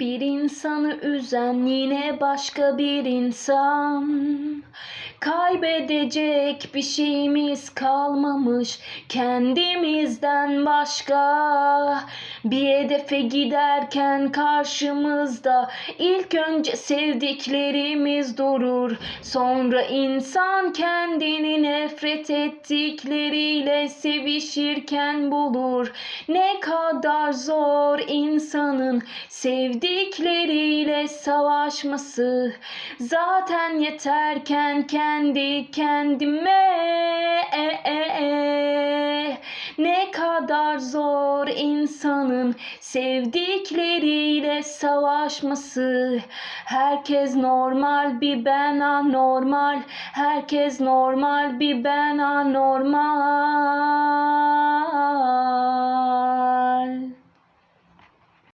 Bir insanı üzen yine başka bir insan. Kaybedecek bir şeyimiz kalmamış kendimizden başka Bir hedefe giderken karşımızda ilk önce sevdiklerimiz durur. Sonra insan kendini nefret ettikleriyle sevişirken bulur. Ne kadar zor insanın sevdikleriyle savaşması. Zaten yeterken kendi kendime kadar zor insanın sevdikleriyle savaşması. Herkes normal bir ben anormal. Herkes normal bir ben anormal